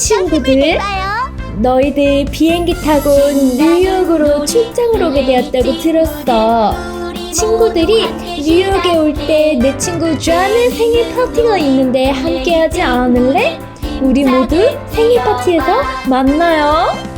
친구들. 너희들 비행기 타고 뉴욕으로 출장을 오게 되었다고 들었어. 친구들이 뉴욕에 올 때 내 친구 존의 생일 파티가 있는데 함께하지 않을래? 우리 모두 생일 파티에서 만나요.